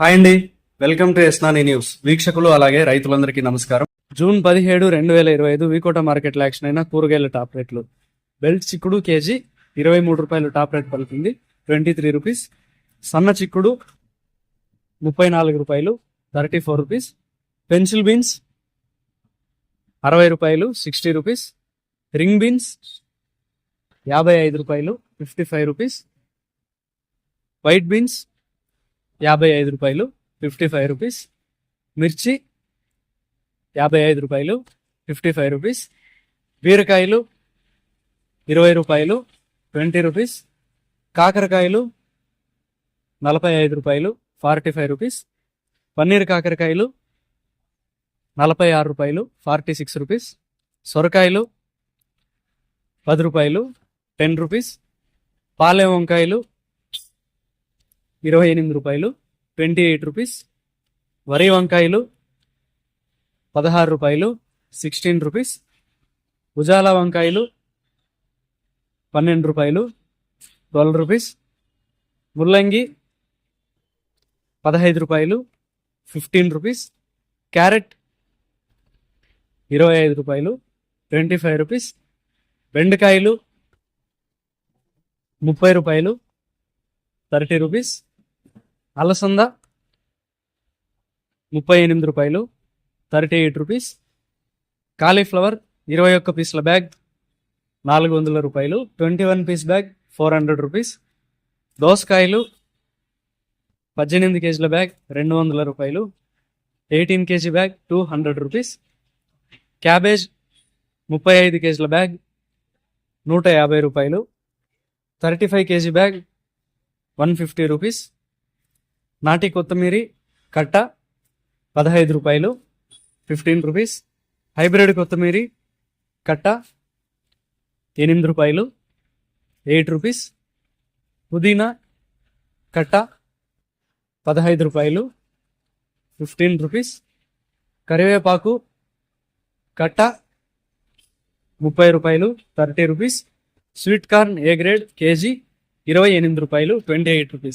Hi అండి. Welcome to ఎస్నాని news. వీక్షకులు అలాగే రైతులందరికీ నమస్కారం. జూన్ పదిహేడు రెండు వేల ఇరవై ఐదు వీకోట మార్కెట్లో యాక్షన్ అయిన కూరగాయల టాప్ రేట్లు. బెల్ట్ చిక్కుడు కేజీ ఇరవై మూడు రూపాయలు టాప్ రేట్ పలుకుతుంది ట్వంటీ త్రీ రూపీస్. సన్న చిక్కుడు ముప్పై నాలుగు రూపాయలు thirty four rupees. Pencil beans అరవై రూపాయలు సిక్స్టీ రూపీస్. రింగ్ బీన్స్ యాభై ఐదు రూపాయలు fifty five rupees. White beans యాభై ఐదు రూపాయలు ఫిఫ్టీ ఫైవ్ రూపీస్. మిర్చి యాభై ఐదు రూపాయలు ఫిఫ్టీ ఫైవ్ రూపీస్. బీరకాయలు ఇరవై రూపాయలు ట్వంటీ రూపీస్. కాకరకాయలు నలభై ఐదు రూపాయలు ఫార్టీ ఫైవ్ రూపీస్. పన్నీర్ కాకరకాయలు నలభై ఆరు రూపాయలు ఫార్టీ సిక్స్ రూపీస్. సొరకాయలు పది రూపాయలు టెన్ రూపీస్. పాలెం వంకాయలు ఇరవై ఎనిమిది రూపాయలు ట్వంటీ ఎయిట్ రూపీస్ వరి వంకాయలు పదహారు రూపాయలు సిక్స్టీన్ రూపీస్ ఉజాలా వంకాయలు పన్నెండు రూపాయలు ట్వెల్వ్ రూపీస్ ముల్లంగి పదహైదు రూపాయలు ఫిఫ్టీన్ రూపీస్ క్యారెట్ ఇరవై ఐదు రూపాయలు ట్వంటీ ఫైవ్ రూపీస్ బెండకాయలు ముప్పై రూపాయలు థర్టీ రూపీస్ అలసంద ముప్పై ఎనిమిది రూపాయలు థర్టీ ఎయిట్ రూపీస్. కాలీఫ్లవర్ ఇరవై ఒక్క పీసుల బ్యాగ్ నాలుగు వందల రూపాయలు twenty one piece bag four hundred rupees. దోసకాయలు పద్దెనిమిది కేజీల బ్యాగ్ రెండు వందల రూపాయలు eighteen KG bag two hundred rupees. Cabbage ముప్పై ఐదు కేజీల బ్యాగ్ నూట యాభై రూపాయలు thirty five KG bag one fifty rupees. నాటి కొత్తిమీరి కట్ట పదహైదు రూపాయలు ఫిఫ్టీన్ రూపీస్ హైబ్రిడ్ కొత్తిమీరి కట్ట ఎనిమిది రూపాయలు ఎయిట్ రూపీస్ పుదీనా కట్ట పదహైదు రూపాయలు ఫిఫ్టీన్ రూపీస్ కరివేపాకు కట్ట ముప్పై రూపాయలు thirty rupees sweet corn A grade KG ఇరవై ఎనిమిది రూపాయలు ట్వంటీ ఎయిట్ రూపీస్